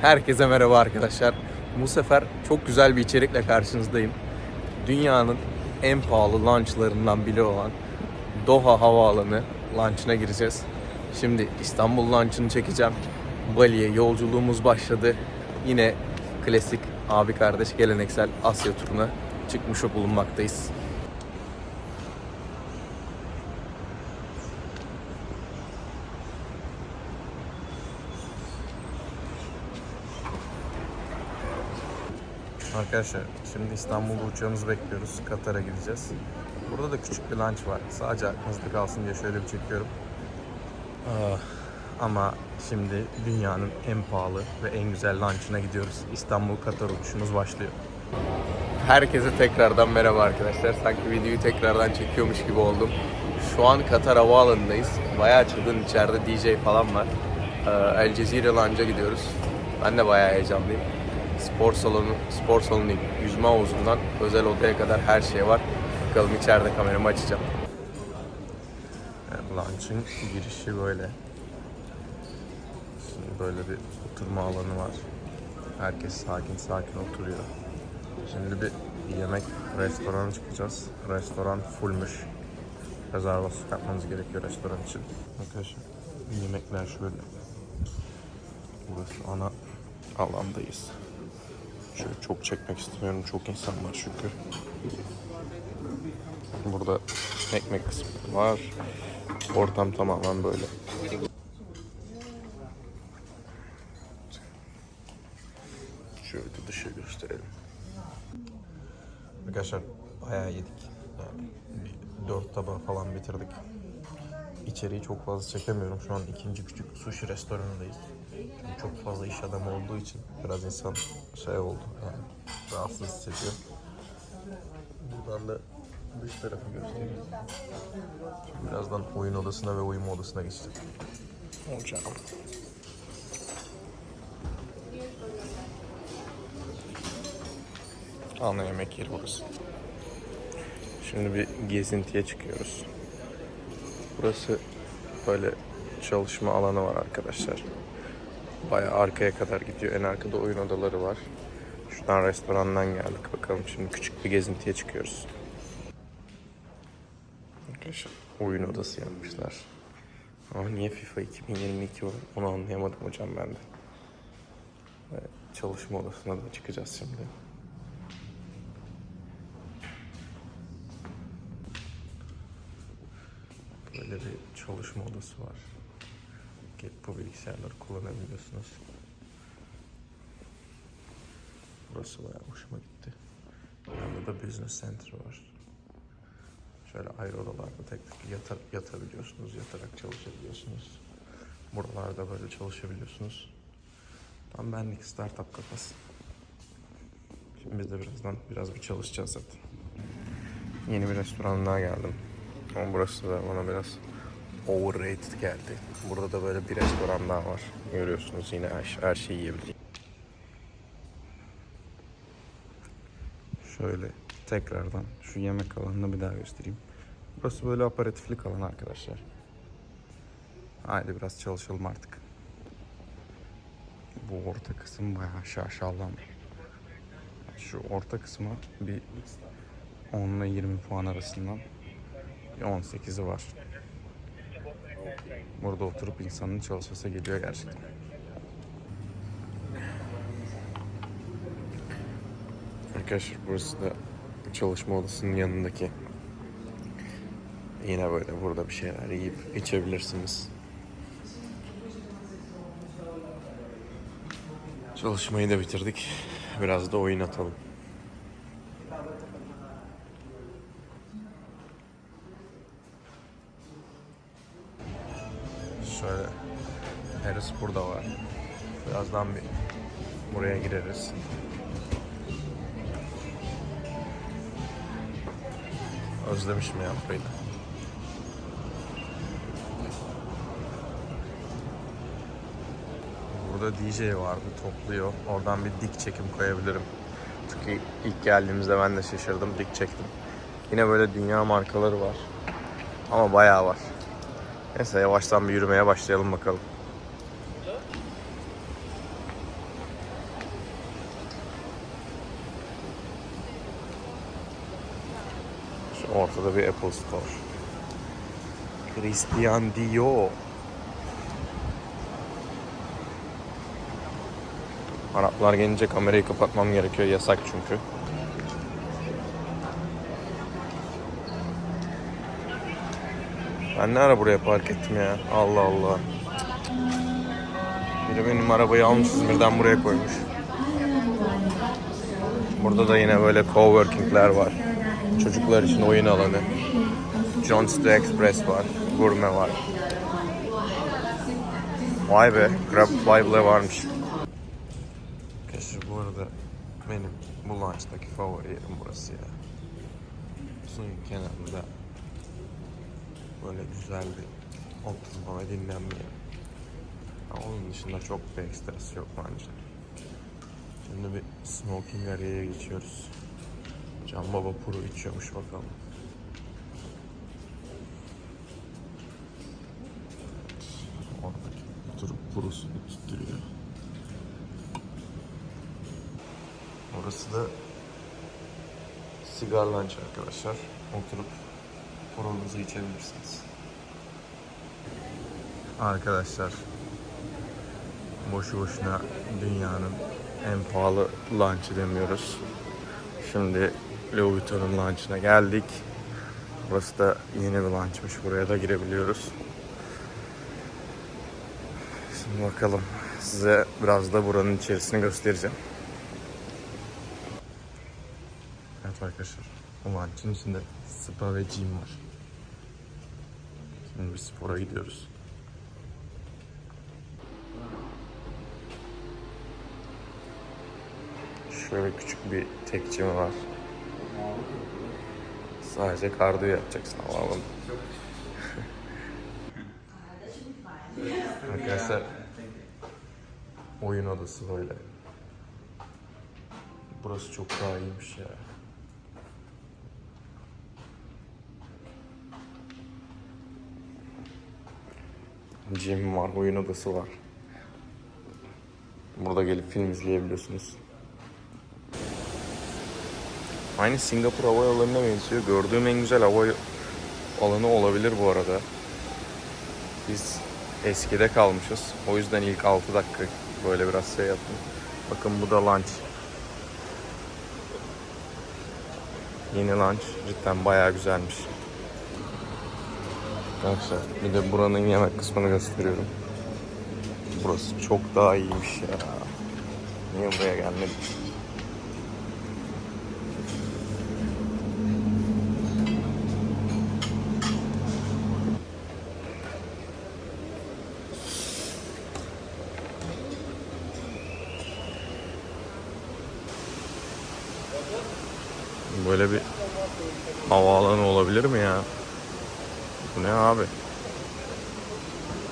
Herkese merhaba arkadaşlar. Bu sefer çok güzel bir içerikle karşınızdayım. Dünyanın en pahalı launchlarından biri olan Doha Havaalanı launchına gireceğiz. Şimdi İstanbul launchını çekeceğim. Bali'ye yolculuğumuz başladı. Yine klasik abi kardeş geleneksel Asya turuna çıkmış bulunmaktayız. Arkadaşlar şimdi İstanbul'da uçağımızı bekliyoruz. Katar'a gideceğiz. Burada da küçük bir lunch var. Sadece aklınızda kalsın diye şöyle bir çekiyorum. Ah, ama şimdi dünyanın en pahalı ve en güzel lunch'ına gidiyoruz. İstanbul Katar uçuşumuz başlıyor. Herkese tekrardan merhaba arkadaşlar. Sanki videoyu tekrardan çekiyormuş gibi oldum. Şu an Katar Havaalanı'ndayız. Bayağı çılgın içeride DJ falan var. Ee, El Cezire Lounge'a gidiyoruz. Ben de bayağı heyecanlıyım. Spor salonu, spor salonu değil, yüzme havuzundan özel odaya kadar her şey var. Bakalım içeride kameramı açacağım. Evet, lunch'ın girişi böyle. Şimdi böyle bir oturma alanı var. Herkes sakin sakin oturuyor. Şimdi bir yemek restorana çıkacağız. Restoran fullmüş. Rezervasyon yapmanız gerekiyor restoran için. Arkadaşlar yemekler şöyle. Burası ana alandayız. Şöyle çok çekmek istemiyorum. Çok insan var çünkü. Burada ekmek kısmı var. Ortam tamamen böyle. Şöyle dışı gösterelim. Arkadaşlar bayağı yedik. Yani bir dört tabağı falan bitirdik. İçeriği çok fazla çekemiyorum. Şu an ikinci küçük sushi restoranındayız. Çünkü çok fazla iş adamı olduğu için biraz insan şey oldu yani rahatsız hissediyor. Buradan da dış tarafı göstereyim. Birazdan oyun odasına ve uyuma odasına geçeceğim. Olacağım. Ana yemek yeri burası. Şimdi bir gezintiye çıkıyoruz. Burası böyle çalışma alanı var arkadaşlar. Bayağı arkaya kadar gidiyor. En arkada oyun odaları var. Şuradan restorandan geldik. Bakalım şimdi küçük bir gezintiye çıkıyoruz. Arkadaşlar oyun odası yapmışlar. Ama niye FIFA 2022 var onu anlayamadım hocam ben de. Çalışma odasına da çıkacağız şimdi. Böyle bir çalışma odası var. Gelip bu bilgisayarları kullanabiliyorsunuz. Burası bayağı hoşuma gitti. Yanında da business center var. Şöyle ayrı odalarda tek tek yatar, yatabiliyorsunuz, yatarak çalışabiliyorsunuz. Buralarda böyle çalışabiliyorsunuz. Tam benlik startup kafası. Şimdi biz de birazdan biraz bir çalışacağız zaten. Yeni bir restoran daha geldim. Ama burası da bana biraz overrated geldi. Burada da böyle bir restoran daha var. Görüyorsunuz yine her, her şeyi yiyebileceğim. Şöyle tekrardan şu yemek alanını bir daha göstereyim. Burası böyle aparatiflik alan arkadaşlar. Haydi biraz çalışalım artık. Bu orta kısım bayağı şaşalı Şu orta kısma bir 10 ile 20 puan arasından 18'i var. Burada oturup insanın çalışası geliyor gerçekten. Arkadaşlar burası da çalışma odasının yanındaki. Yine böyle burada bir şeyler yiyip içebilirsiniz. Çalışmayı da bitirdik. Biraz da oyun atalım. Gireriz. Özlemişim ya burayı da. Burada DJ vardı topluyor. Oradan bir dik çekim koyabilirim. Çünkü ilk geldiğimizde ben de şaşırdım. Dik çektim. Yine böyle dünya markaları var. Ama bayağı var. Neyse yavaştan bir yürümeye başlayalım bakalım. Ortada bir Apple Store. Christian Dior. Araplar gelince kamerayı kapatmam gerekiyor. Yasak çünkü. Ben ne ara buraya park ettim ya? Allah Allah. Biri benim arabayı almış İzmir'den buraya koymuş. Burada da yine böyle coworkingler var. Çocuklar için oyun alanı. John Street Express var. Gurme var. Vay be. Grabfly bile varmış. Arkadaşlar bu arada benim bu lunch'taki favori yerim burası ya. Suyun kenarında böyle güzel bir oturma ve dinlenme yeri. Onun dışında çok bir ekstrası yok bence. Şimdi bir smoking area'ya geçiyoruz. Can Baba Puro içiyormuş bakalım. Oradaki oturup purusunu tutuyor. Orası da sigar lunch arkadaşlar. Oturup purunuzu içebilirsiniz. Arkadaşlar boşu boşuna dünyanın en pahalı lunch'ı demiyoruz. Şimdi Louis Vuitton'un lunch'ına geldik. Burası da yeni bir lunchmış. Buraya da girebiliyoruz. Şimdi bakalım. Size biraz da buranın içerisini göstereceğim. Evet arkadaşlar. O lunch'ın içinde spa ve gym var. Şimdi bir spora gidiyoruz. Şöyle küçük bir tekçimi var. Sadece kardiyo yapacaksın havaalanı. Arkadaşlar oyun odası böyle. Burası çok daha iyiymiş ya. Gym var, oyun odası var. Burada gelip film izleyebiliyorsunuz. Aynı Singapur hava yollarına benziyor. Gördüğüm en güzel hava alanı olabilir bu arada. Biz eskide kalmışız. O yüzden ilk 6 dakika böyle biraz şey yaptım. Bakın bu da lunch. Yeni lunch. Cidden bayağı güzelmiş. Arkadaşlar bir de buranın yemek kısmını gösteriyorum. Burası çok daha iyiymiş ya. Niye buraya gelmedik? Böyle bir havaalanı olabilir mi ya? Bu ne abi?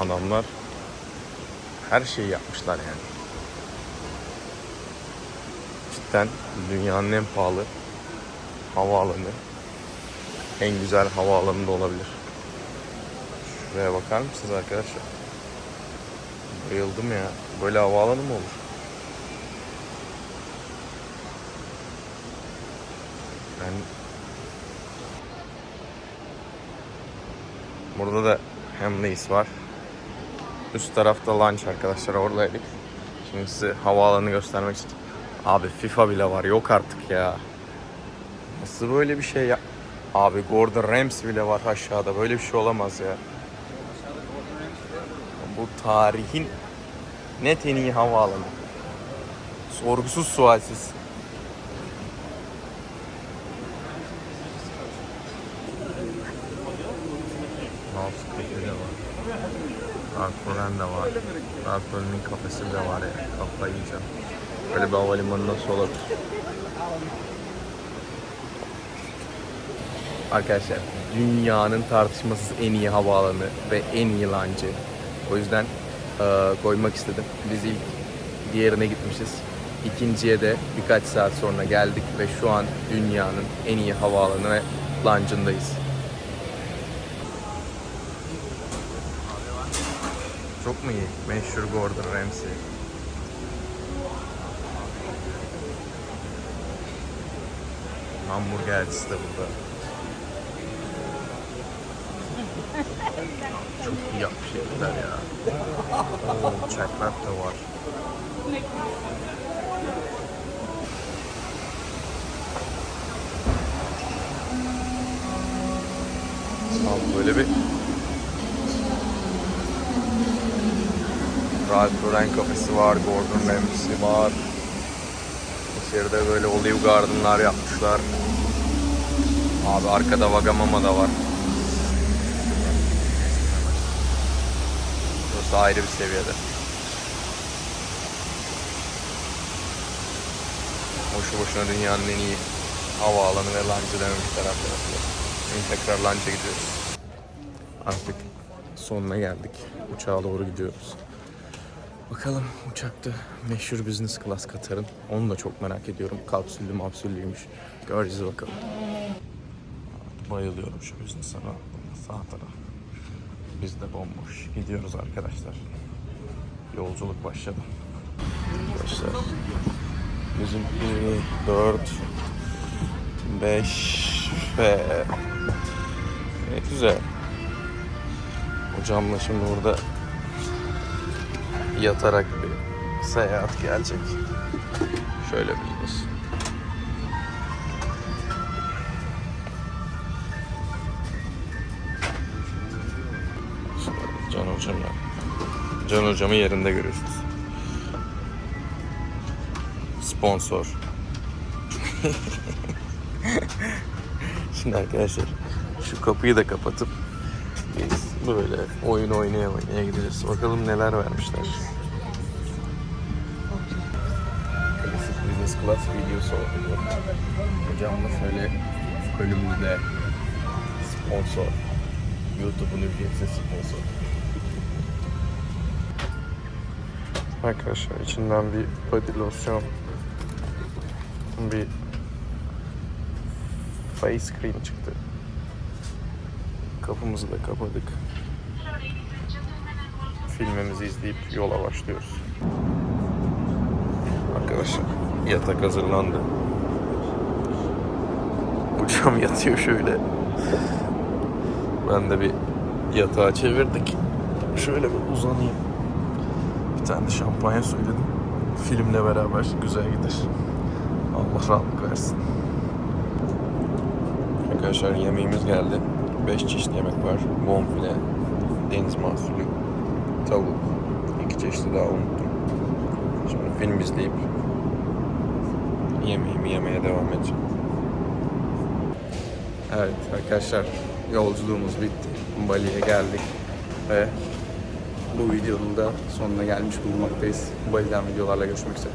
Adamlar her şeyi yapmışlar yani. Cidden dünyanın en pahalı havaalanı. En güzel havaalanı da olabilir. Şuraya bakar mısınız arkadaşlar? Bayıldım ya. Böyle havaalanı mı olur? Ben Burada da Hamleys var. Üst tarafta lunch arkadaşlar oradaydık. Şimdi size havaalanı göstermek istiyorum. Abi FIFA bile var yok artık ya. Nasıl böyle bir şey ya? Abi Gordon Ramsay bile var aşağıda. Böyle bir şey olamaz ya. Bu tarihin net en iyi havaalanı. Sorgusuz sualsiz. Mouse kekli de var. Alkolen de var. Alkolün kafesi de var ya. Kafayı yiyeceğim. Böyle bir havalimanı nasıl olabilir? Arkadaşlar dünyanın tartışmasız en iyi havaalanı ve en iyi lancı. O yüzden eee, koymak istedim. Biz ilk diğerine gitmişiz. İkinciye de birkaç saat sonra geldik ve şu an dünyanın en iyi havaalanı ve lancındayız. Çok? Meşhur Gordon Ramsay. Hamburgercisi de burada. Çok iyi yapmış herifler ya. Oo, uçaklar da var. Abi böyle bir Ralph Lauren kafesi var, Gordon Ramsay var. İçeride böyle olive gardenlar yapmışlar. Abi arkada Wagamama da var. Burası ayrı bir seviyede. Boşu boşuna dünyanın en iyi havaalanı ve lunch'ı dememişler arkadaşlar. Şimdi tekrar lunch'a gidiyoruz. Artık sonuna geldik. Uçağa doğru gidiyoruz. Bakalım uçakta meşhur business class Katar'ın. Onu da çok merak ediyorum. Kapsüllü mapsüllüymüş. Göreceğiz bakalım. Bayılıyorum şu business'a. Sağ taraf. Biz de bomboş. Gidiyoruz arkadaşlar. Yolculuk başladı. Arkadaşlar. Bizimki 4 5 ve güzel. Hocamla şimdi burada yatarak bir seyahat gelecek. Şöyle. Şöyle Can hocamla. Can hocamı yerinde görüyorsunuz. Sponsor. Şimdi arkadaşlar şu kapıyı da kapatıp biz böyle oyun oynaya oynaya gideceğiz. Bakalım neler vermişler. Klasik business class videosu oldu. Hocam da şöyle bölümümüzde sponsor. YouTube'un ücretsiz sponsor. Arkadaşlar içinden bir body lotion, bir face cream çıktı. Kapımızı da kapadık. Filmimizi izleyip yola başlıyoruz. Arkadaşlar yatak hazırlandı. Hocam yatıyor şöyle. Ben de bir yatağa çevirdik. Şöyle bir uzanayım. Bir tane şampanya söyledim. Filmle beraber güzel gider. Allah rahatlık versin. Arkadaşlar yemeğimiz geldi. 5 çeşit yemek var. Bonfile, deniz mahsulü, tavuk, iki çeşit daha unuttum. Şimdi film izleyip yemeğimi yemeye devam edeceğim. Evet arkadaşlar yolculuğumuz bitti. Bali'ye geldik ve bu videonun da sonuna gelmiş bulunmaktayız. Bali'den videolarla görüşmek üzere.